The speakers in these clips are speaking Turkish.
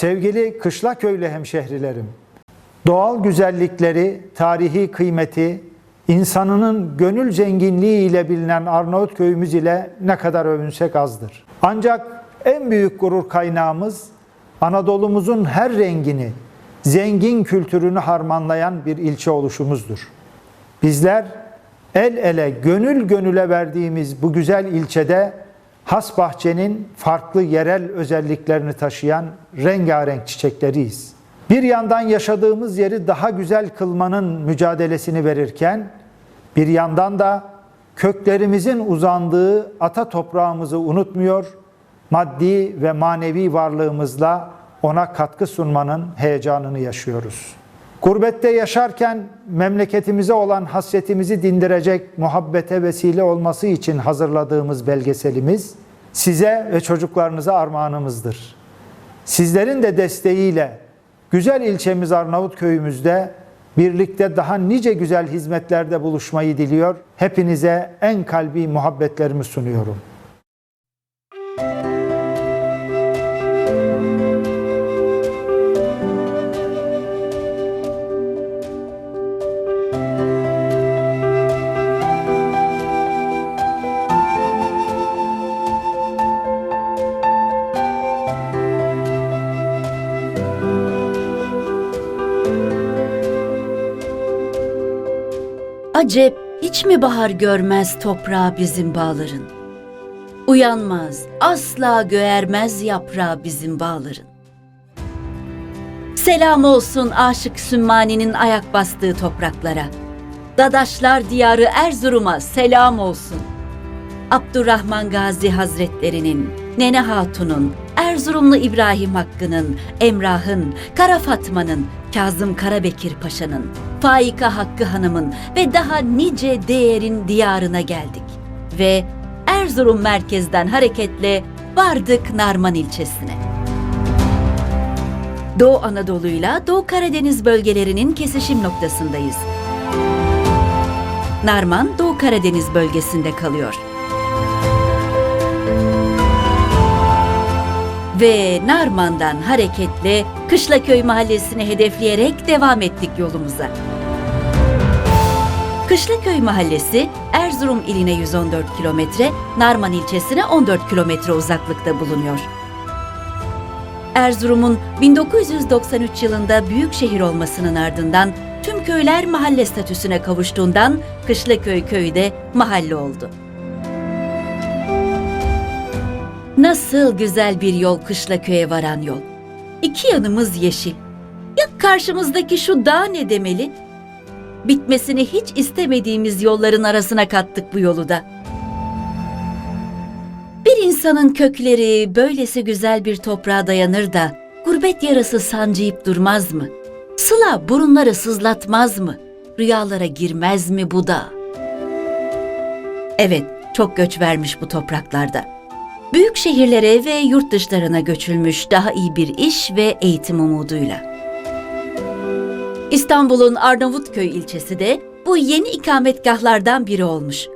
Sevgili Kışlaköylü hemşehrilerim, doğal güzellikleri, tarihi kıymeti, insanının gönül zenginliği ile bilinen Arnavutköy'ümüz ile ne kadar övünsek azdır. Ancak en büyük gurur kaynağımız Anadolu'muzun her rengini, zengin kültürünü harmanlayan bir ilçe oluşumuzdur. Bizler el ele, gönül gönüle verdiğimiz bu güzel ilçede has bahçenin farklı yerel özelliklerini taşıyan rengarenk çiçekleriyiz. Bir yandan yaşadığımız yeri daha güzel kılmanın mücadelesini verirken, bir yandan da köklerimizin uzandığı ata toprağımızı unutmuyor, maddi ve manevi varlığımızla ona katkı sunmanın heyecanını yaşıyoruz. Gurbette yaşarken memleketimize olan hasretimizi dindirecek muhabbete vesile olması için hazırladığımız belgeselimiz size ve çocuklarınıza armağanımızdır. Sizlerin de desteğiyle güzel ilçemiz Arnavutköy'ümüzde birlikte daha nice güzel hizmetlerde buluşmayı diliyor. Hepinize en kalbi muhabbetlerimi sunuyorum. Acep hiç mi bahar görmez toprağı bizim bağların? Uyanmaz, asla göğermez yaprağı bizim bağların. Selam olsun aşık Sümmani'nin ayak bastığı topraklara. Dadaşlar diyarı Erzurum'a selam olsun. Abdurrahman Gazi Hazretlerinin, Nene Hatun'un, Erzurumlu İbrahim Hakkı'nın, Emrah'ın, Kara Fatma'nın, Kazım Karabekir Paşa'nın, Faika Hakkı Hanım'ın ve daha nice değerin diyarına geldik. Ve Erzurum merkezden hareketle vardık Narman ilçesine. Doğu Anadolu'yla Doğu Karadeniz bölgelerinin kesişim noktasındayız. Narman Doğu Karadeniz bölgesinde kalıyor. Ve Narman'dan hareketle Kışlaköy mahallesini hedefleyerek devam ettik yolumuza. Kışlaköy mahallesi Erzurum iline 114 kilometre, Narman ilçesine 14 kilometre uzaklıkta bulunuyor. Erzurum'un 1993 yılında büyük şehir olmasının ardından tüm köyler mahalle statüsüne kavuştuğundan Kışlaköy köyü de mahalle oldu. Nasıl güzel bir yol Kışlaköy'e varan yol. İki yanımız yeşil. Ya karşımızdaki şu dağ ne demeli? Bitmesini hiç istemediğimiz yolların arasına kattık bu yolu da. Bir insanın kökleri böylesi güzel bir toprağa dayanır da gurbet yarası sancıyıp durmaz mı? Sıla burunları sızlatmaz mı? Rüyalara girmez mi bu da? Evet, çok göç vermiş bu topraklarda. Büyük şehirlere ve yurt dışlarına göçülmüş daha iyi bir iş ve eğitim umuduyla. İstanbul'un Arnavutköy ilçesi de bu yeni ikametgahlardan biri olmuş.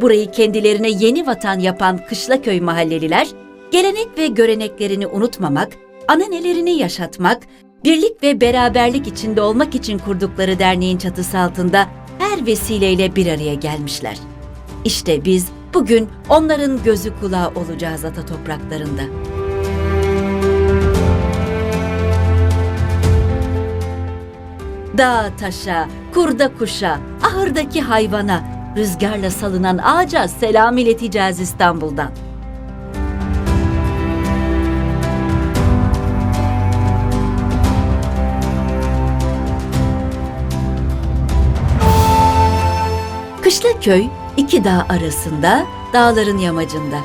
Burayı kendilerine yeni vatan yapan Kışlaköy mahalleliler, gelenek ve göreneklerini unutmamak, ananelerini yaşatmak, birlik ve beraberlik içinde olmak için kurdukları derneğin çatısı altında her vesileyle bir araya gelmişler. İşte biz bugün onların gözü kulağı olacağız ata topraklarında. Dağa taşa, kurda kuşa, ahırdaki hayvana, rüzgarla salınan ağaca selam ileteceğiz İstanbul'dan. Kışlaköy iki dağ arasında, dağların yamacında.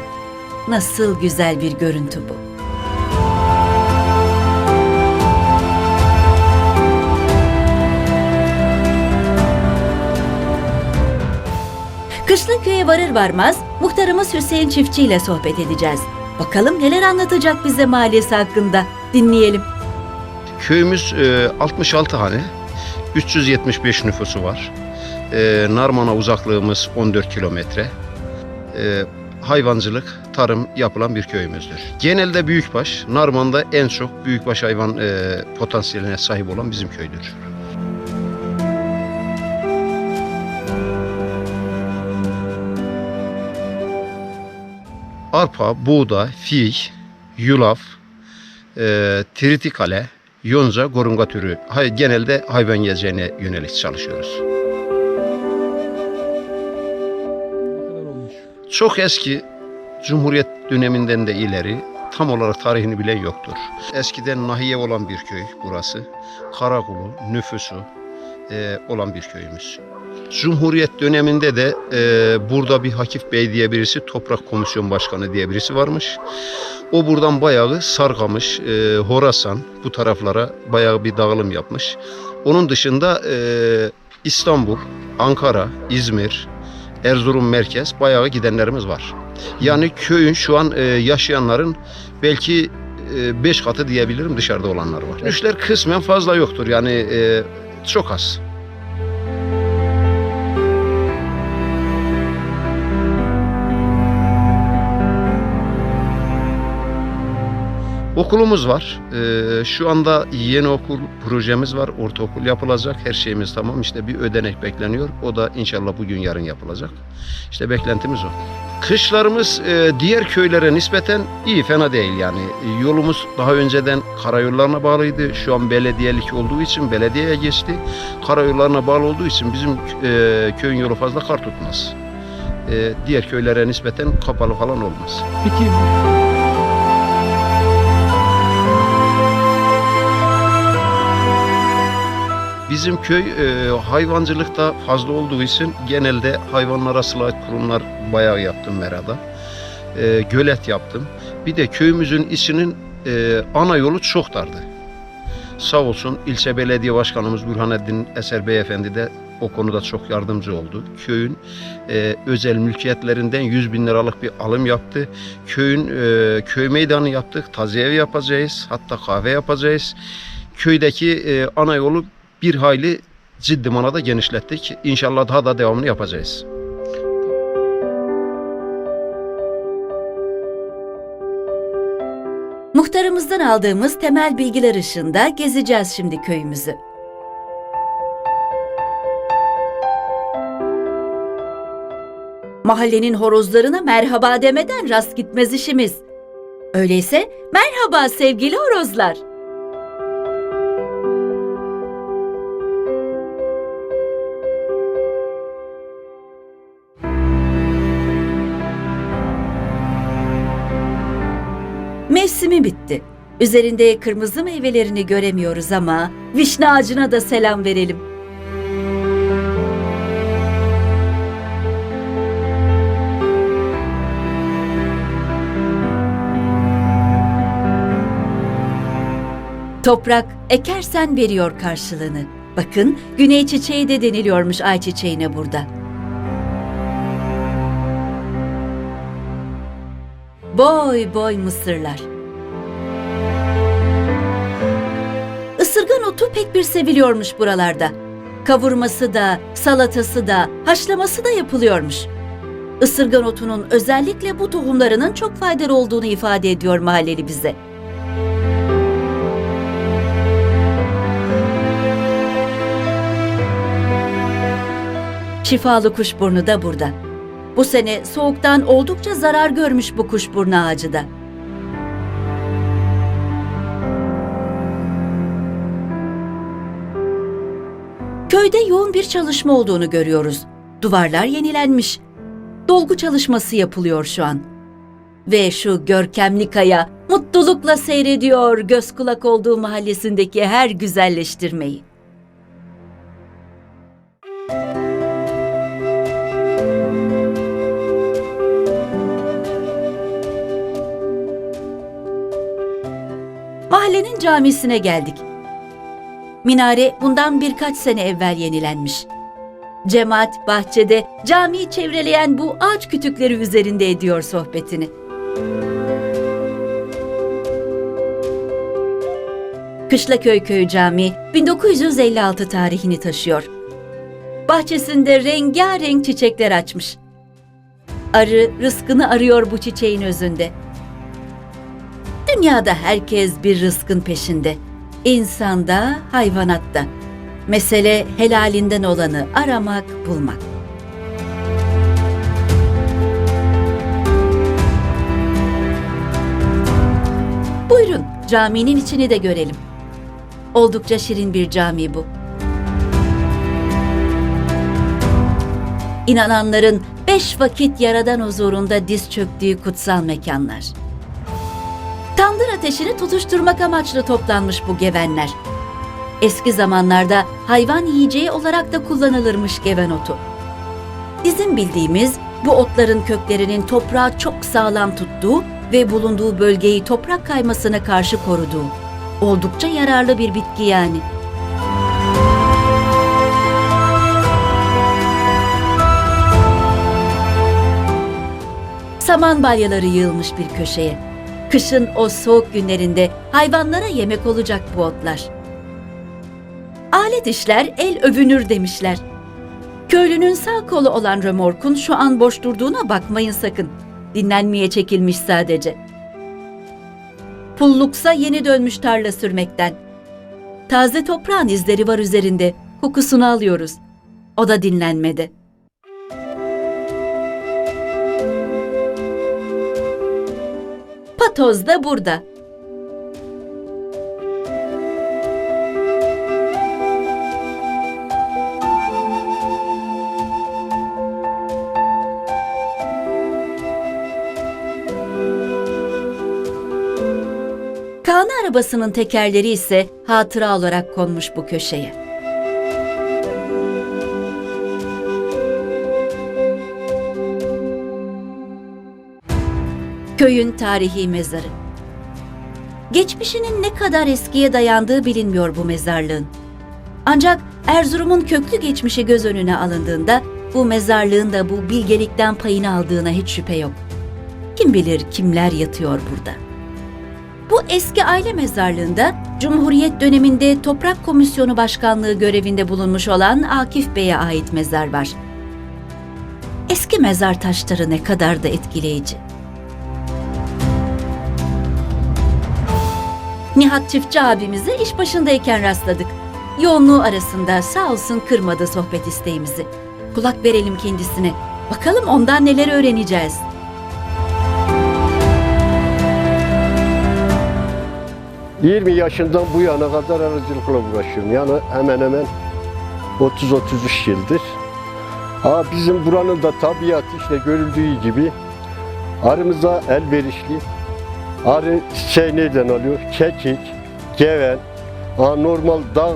Nasıl güzel bir görüntü bu. Kışlaköy'e varır varmaz muhtarımız Hüseyin Çiftçi ile sohbet edeceğiz. Bakalım neler anlatacak bize mahallesi hakkında. Dinleyelim. Köyümüz e, 66 hane, 375 nüfusu var. E, Narman'a uzaklığımız 14 kilometre. E, hayvancılık, tarım yapılan bir köyümüzdür. Genelde büyükbaş, Narman'da en çok büyükbaş hayvan e, potansiyeline sahip olan bizim köydür. Arpa, buğday, fiyik, yulaf, e, tritikale, yonca, gorunga türü hay, genelde hayvan yiyeceğine yönelik çalışıyoruz. Çok eski Cumhuriyet döneminden de ileri tam olarak tarihini bilen yoktur. Eskiden nahiye olan bir köy burası. Karakulu, nüfusu e, olan bir köyümüz. Cumhuriyet döneminde de e, burada bir Hakif Bey diye birisi, Toprak Komisyon Başkanı diye birisi varmış. O buradan bayağı Sarkamış, e, Horasan bu taraflara bayağı bir dağılım yapmış. Onun dışında e, İstanbul, Ankara, İzmir, Erzurum merkez bayağı gidenlerimiz var. Yani köyün şu an e, yaşayanların belki 5 katı diyebilirim dışarıda olanlar var. Dönüşler kısmen fazla yoktur yani e, çok az. Okulumuz var. Ee, şu anda yeni okul projemiz var. Ortaokul yapılacak. Her şeyimiz tamam. İşte bir ödenek bekleniyor. O da inşallah bugün yarın yapılacak. İşte beklentimiz o. Kışlarımız e, diğer köylere nispeten iyi, fena değil yani. Yolumuz daha önceden karayollarına bağlıydı. Şu an belediyelik olduğu için belediyeye geçti. Karayollarına bağlı olduğu için bizim e, köyün yolu fazla kar tutmaz. E, diğer köylere nispeten kapalı falan olmaz. Peki Bizim köy e, hayvancılıkta fazla olduğu için genelde hayvanlara sığınacak kurumlar bayağı yaptım Mera'da. E, gölet yaptım. Bir de köyümüzün içinin e, ana yolu çok dardı. Sağ olsun ilçe belediye başkanımız Burhanettin Eser Beyefendi de o konuda çok yardımcı oldu. Köyün e, özel mülkiyetlerinden 100 bin liralık bir alım yaptı. Köyün e, köy meydanı yaptık. Taziye yapacağız. Hatta kahve yapacağız. Köydeki e, ana yolu bir hayli ciddi manada genişlettik. İnşallah daha da devamını yapacağız. Muhtarımızdan aldığımız temel bilgiler ışığında gezeceğiz şimdi köyümüzü. Mahallenin horozlarına merhaba demeden rast gitmez işimiz. Öyleyse merhaba sevgili horozlar. Mevsimi bitti. Üzerinde kırmızı meyvelerini göremiyoruz ama vişne ağacına da selam verelim. Toprak ekersen veriyor karşılığını. Bakın güney çiçeği de deniliyormuş ay çiçeğine burada. Boy boy mısırlar. Pek bir seviliyormuş buralarda. Kavurması da, salatası da, haşlaması da yapılıyormuş. Isırgan otunun özellikle bu tohumlarının çok faydalı olduğunu ifade ediyor mahalleli bize. Şifalı kuşburnu da burada. Bu sene soğuktan oldukça zarar görmüş bu kuşburnu ağacı da. Köyde yoğun bir çalışma olduğunu görüyoruz. Duvarlar yenilenmiş. Dolgu çalışması yapılıyor şu an. Ve şu görkemli kaya mutlulukla seyrediyor göz kulak olduğu mahallesindeki her güzelleştirmeyi. Mahallenin camisine geldik. Minare bundan birkaç sene evvel yenilenmiş. Cemaat bahçede camiyi çevreleyen bu ağaç kütükleri üzerinde ediyor sohbetini. Kışlaköy Köyü Camii 1956 tarihini taşıyor. Bahçesinde rengarenk çiçekler açmış. Arı rızkını arıyor bu çiçeğin özünde. Dünyada herkes bir rızkın peşinde. İnsanda, hayvanatta. Mesele helalinden olanı aramak, bulmak. Buyurun, caminin içini de görelim. Oldukça şirin bir cami bu. İnananların beş vakit yaradan huzurunda diz çöktüğü kutsal mekanlar. Tandır ateşini tutuşturmak amaçlı toplanmış bu gevenler. Eski zamanlarda hayvan yiyeceği olarak da kullanılırmış geven otu. Bizim bildiğimiz bu otların köklerinin toprağı çok sağlam tuttuğu ve bulunduğu bölgeyi toprak kaymasına karşı koruduğu. Oldukça yararlı bir bitki yani. Saman balyaları yığılmış bir köşeye. Kışın o soğuk günlerinde hayvanlara yemek olacak bu otlar. Alet işler el övünür demişler. Köylünün sağ kolu olan römorkun şu an boş durduğuna bakmayın sakın. Dinlenmeye çekilmiş sadece. Pulluksa yeni dönmüş tarla sürmekten. Taze toprağın izleri var üzerinde. Kokusunu alıyoruz. O da dinlenmede. Patoz da burada. Kaan arabasının tekerleri ise hatıra olarak konmuş bu köşeye. Köyün tarihi mezarı. Geçmişinin ne kadar eskiye dayandığı bilinmiyor bu mezarlığın. Ancak Erzurum'un köklü geçmişi göz önüne alındığında bu mezarlığın da bu bilgelikten payını aldığına hiç şüphe yok. Kim bilir kimler yatıyor burada. Bu eski aile mezarlığında Cumhuriyet döneminde Toprak Komisyonu Başkanlığı görevinde bulunmuş olan Akif Bey'e ait mezar var. Eski mezar taşları ne kadar da etkileyici. Nihat Çiftçi abimize iş başındayken rastladık. Yoğunluğu arasında sağ olsun kırmadı sohbet isteğimizi. Kulak verelim kendisine. Bakalım ondan neler öğreneceğiz. — 20 yaşından bu yana kadar arıcılıkla uğraşıyorum. Yani hemen hemen 30-33 yıldır. Ha bizim buranın da tabiatı işte görüldüğü gibi arımıza elverişli. Arı çiçeği nereden alıyor? Kekik, geven, normal dağ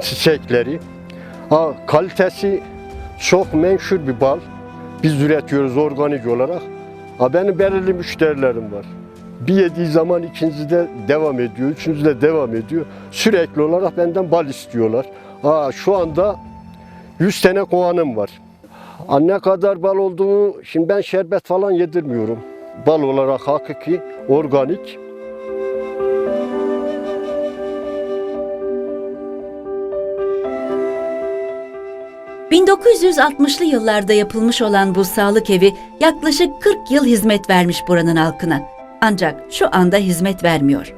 çiçekleri. Ha kalitesi çok menşur bir bal. Biz üretiyoruz organik olarak. Benim belirli müşterilerim var. Bir yediği zaman ikinci de devam ediyor, üçüncü de devam ediyor. Sürekli olarak benden bal istiyorlar. Aa, şu anda 100 tane kovanım var. Aa, ne kadar bal olduğunu, şimdi ben şerbet falan yedirmiyorum. Bal olarak hakiki, organik. ...1960'lı yıllarda yapılmış olan bu sağlık evi yaklaşık 40 yıl hizmet vermiş buranın halkına. Ancak şu anda hizmet vermiyor.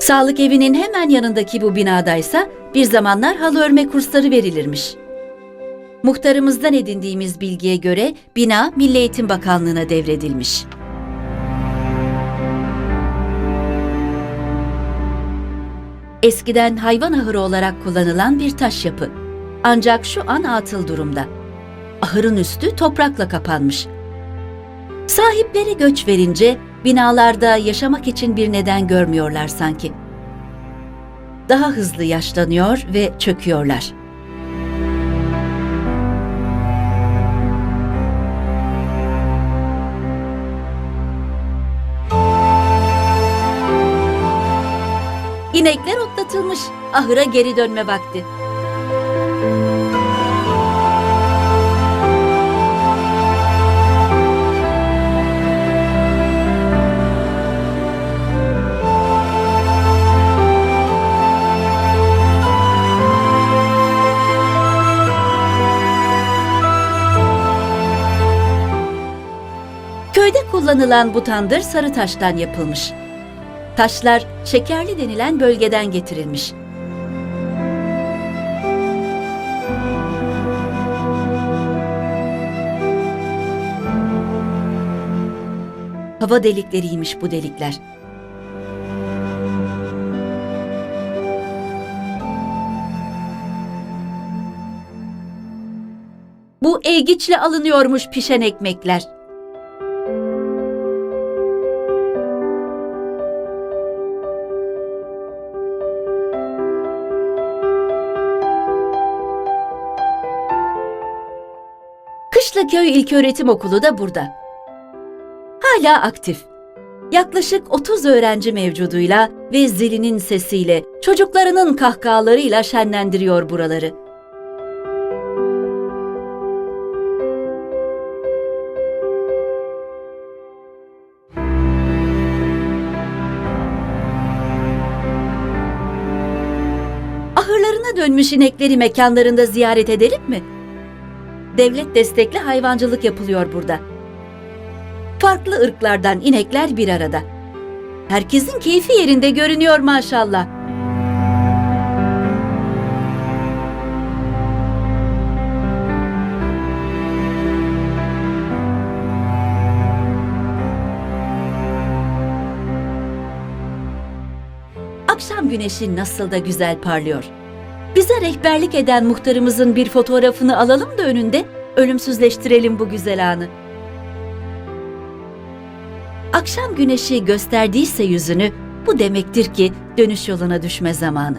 Sağlık evinin hemen yanındaki bu binadaysa bir zamanlar halı örme kursları verilirmiş. Muhtarımızdan edindiğimiz bilgiye göre bina Milli Eğitim Bakanlığı'na devredilmiş. Eskiden hayvan ahırı olarak kullanılan bir taş yapı. Ancak şu an atıl durumda. Ahırın üstü toprakla kapanmış. Sahipleri göç verince binalarda yaşamak için bir neden görmüyorlar sanki. Daha hızlı yaşlanıyor ve çöküyorlar. İnekler otlatılmış. Ahıra geri dönme vakti. Köyde kullanılan bu tandır sarı taştan yapılmış. Taşlar şekerli denilen bölgeden getirilmiş. Hava delikleriymiş bu delikler. Bu eğgiçle alınıyormuş pişen ekmekler. Kışlaköy İlköğretim Okulu da burada. Hala aktif. Yaklaşık 30 öğrenci mevcuduyla ve zilinin sesiyle, çocuklarının kahkahalarıyla şenlendiriyor buraları. Ahırlarına dönmüş inekleri mekanlarında ziyaret edelim mi? Devlet destekli hayvancılık yapılıyor burada. Farklı ırklardan inekler bir arada. Herkesin keyfi yerinde görünüyor maşallah. Akşam güneşi nasıl da güzel parlıyor. Bize rehberlik eden muhtarımızın bir fotoğrafını alalım da önünde ölümsüzleştirelim bu güzel anı. Akşam güneşi gösterdiyse yüzünü, bu demektir ki dönüş yoluna düşme zamanı.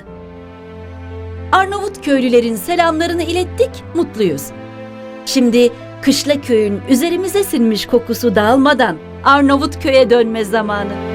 Arnavut köylülerin selamlarını ilettik, mutluyuz. Şimdi Kışla köyün üzerimize sinmiş kokusu dağılmadan Arnavut köye dönme zamanı.